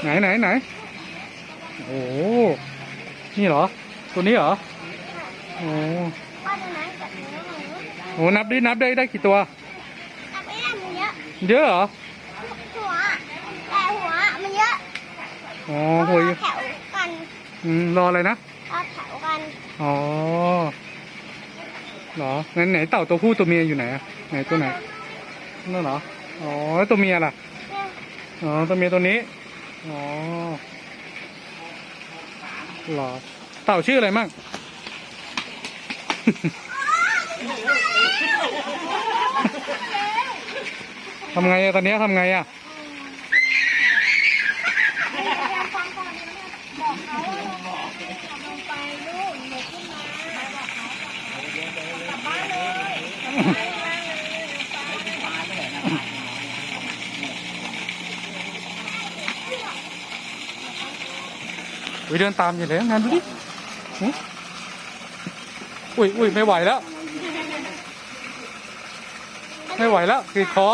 ไหนไหนไหนโอ้โหนี่เหรอ ตัวนี้เหรอ โอ้ว่าตรงนั้นกับเนื้อหมูโหนับดินับได้ได้กี่ตัวแต่ไม่ได้มันเยอะเยอะเหรอหัวแต่หัวมันเยอะอ๋อเพโหราะยว่าแถวกันอืมรออะไรนะเราแถวกันอ๋อเหรองั้นไหนเต่าตัวผู้ตัวเมียอยู่ไหนอะไหนตัวไหนนั่นเหรออ๋อแล้วตัวเมียล่ะเนี่ย อ๋อตัวเมียตัวนี้ อ๋อเหรอเต่าชื่ออะไรมั่งทำไงอะตอนเนี้ยทำไงอะฟังก่อนนะบอกเขาว่าลงลงไปลูกเด็กขึ้นมาบอกเขากลับบ้านเลยกลับบ้านเลย อุ้ยเดินตามอยู่เลยงานดูดิอุ้ยอุ้ยไม่ไหวแล้ว ไม่ไหวแล้วติดคอ